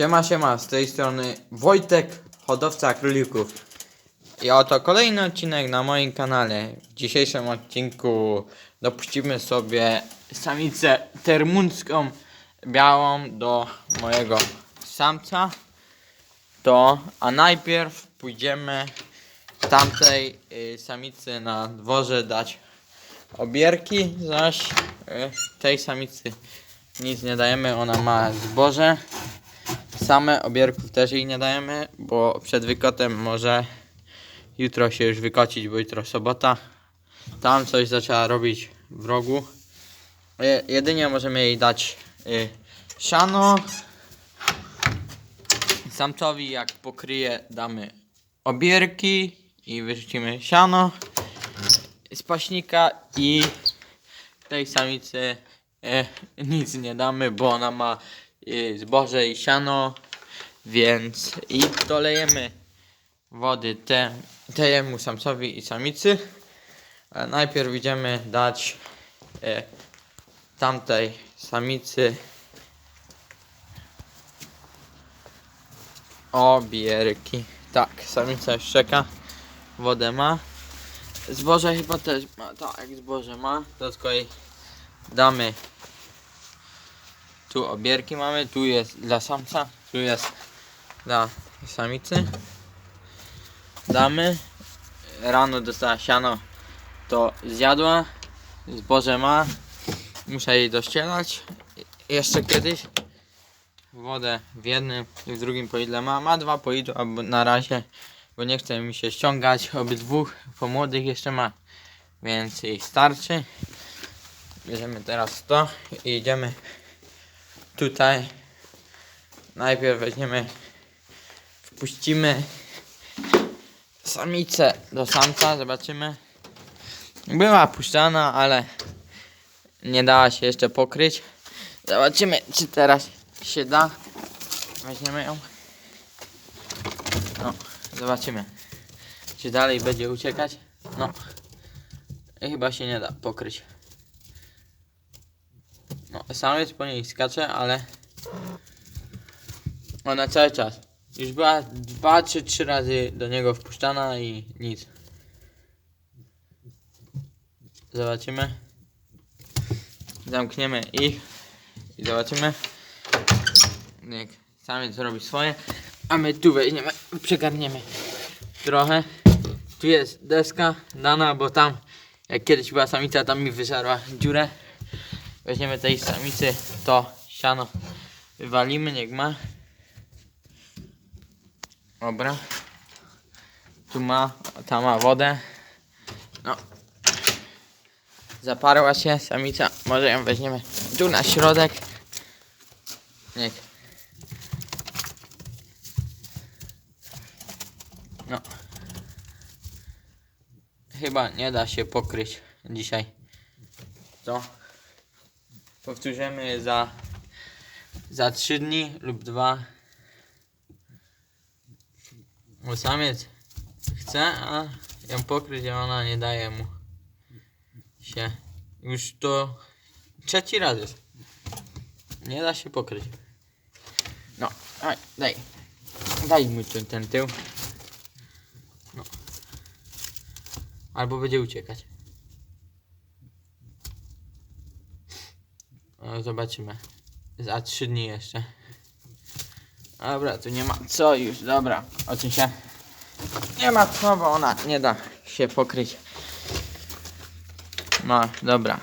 Siema, siema, z tej strony Wojtek, hodowca królików. I oto kolejny odcinek na moim kanale. W dzisiejszym odcinku dopuścimy sobie samicę termuncką białą do mojego samca. To, a najpierw pójdziemy tamtej y, samicy na dworze dać obierki, zaś y, tej samicy nic nie dajemy, ona ma zboże. Same obierków też jej nie dajemy, bo przed wykotem może jutro się już wykocić, bo jutro sobota. Tam coś zaczęła robić w rogu. Je- Jedynie możemy jej dać y, siano. Samcowi jak pokryje damy obierki i wyrzucimy siano z paśnika i tej samicy e, nic nie damy, bo ona ma e, zboże i siano, więc i dolejemy wody te, temu samcowi i samicy. Ale najpierw idziemy dać e, tamtej samicy obierki. Tak, samica już czeka, wodę ma. Zboże chyba też ma, tak, zboże ma, jej damy tu obierki mamy, tu jest dla samca, tu jest dla samicy. Damy. Rano dostała siano, to zjadła. Zboże ma. Muszę jej dościelać. Jeszcze kiedyś. Wodę w jednym i w drugim poidle ma. Ma dwa poidła na razie, bo nie chce mi się ściągać obydwu, po młodych jeszcze ma. Więc jej starczy. Bierzemy teraz to i idziemy tutaj. Najpierw weźmiemy, wpuścimy samicę do samca, zobaczymy. Była puszczana, ale nie dała się jeszcze pokryć. Zobaczymy, czy teraz się da. Weźmiemy ją. No, zobaczymy. Czy dalej będzie uciekać? No. Chyba się nie da pokryć. Samiec po niej skacze, ale ona cały czas. Już była dwa czy trzy razy do niego wpuszczana i nic. Zobaczymy. Zamkniemy ich i zobaczymy. Jak samiec robi swoje. A my tu weźmiemy, przegarniemy trochę. Tu jest deska dana, bo tam jak kiedyś była samica, tam mi wyżarła dziurę. Weźmiemy tej samicy, to siano wywalimy, niech ma. Dobra. Tu ma, ta ma wodę. No. Zaparła się samica. Może ją weźmiemy tu na środek. Niech. No. Chyba nie da się pokryć dzisiaj. To powtórzymy za za 3 dni lub 2 bo samiec chce, a ją pokryć, a ona nie daje mu się. Już to trzeci raz jest. Nie da się pokryć. No, daj, daj. Daj mu ten, ten tył. No. Albo będzie uciekać. O, zobaczymy. Za trzy dni jeszcze. Dobra, tu nie ma co już, dobra. O czym się... Nie ma co, bo ona nie da się pokryć. No, dobra.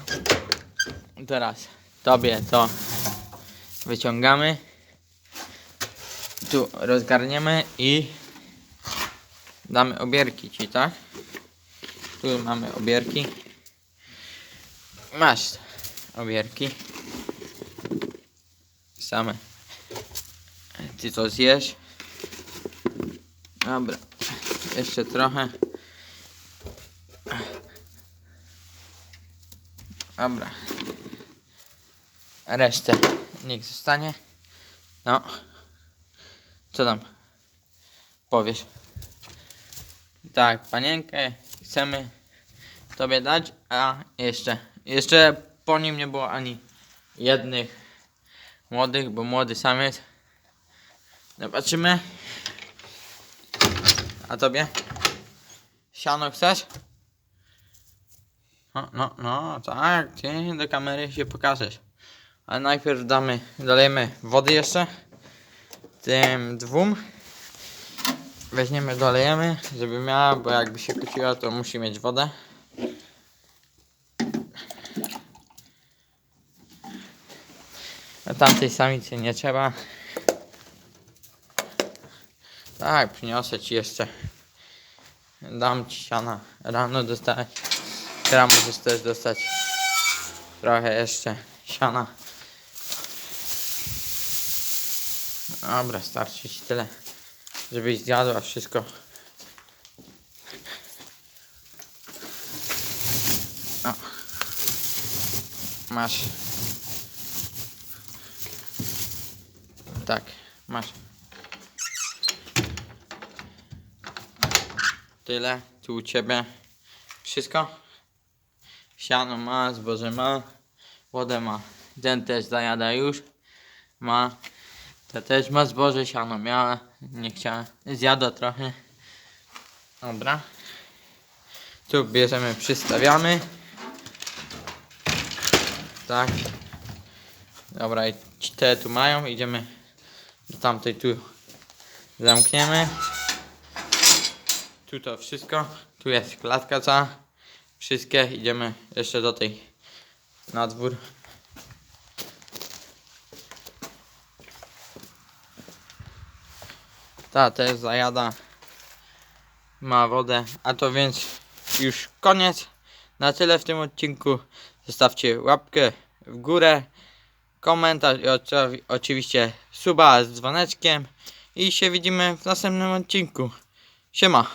Teraz tobie to wyciągamy. Tu rozgarniemy i damy obierki ci, tak? Tu mamy obierki. Masz obierki. Same. Ty to zjesz. Dobra. Jeszcze trochę. Dobra. Resztę niech zostanie. No. Co tam? Powiesz. Tak, panienkę chcemy tobie dać, a jeszcze, jeszcze po nim nie było ani jednych młodych, bo młody samiec Zobaczymy. A tobie? Siano chcesz? No, no, no, tak, ty do kamery się pokażesz. Ale najpierw damy, dolejemy wody jeszcze. Tym dwóm. Weźmiemy, dolejemy, żeby miała, bo jakby się kłóciła, to musi mieć wodę. Tamtej samicy nie trzeba. Tak, przyniosę ci jeszcze. Dam ci siana. Rano dostać. Teraz możesz też dostać trochę jeszcze siana. Dobra, starczy ci tyle, żebyś zjadła wszystko. O. Masz. Tak, masz. Tyle, tu u ciebie. Wszystko? Siano ma, zboże ma, wodę ma. Ten też zajada już. Ma. Ta też ma zboże, siano miała. Nie chciała. Zjada trochę. Dobra. Tu bierzemy, przystawiamy. Tak. Dobra, i te tu mają. Idziemy do tamtej tu. Zamkniemy. Tu to wszystko. Tu jest klatka cała. Wszystkie. Idziemy jeszcze do tej na dwór. Ta też zajada. Ma wodę. A to więc już koniec. Na tyle w tym odcinku. Zostawcie łapkę w górę. Komentarz i oczy- oczywiście suba z dzwoneczkiem. I się widzimy w następnym odcinku. Siema.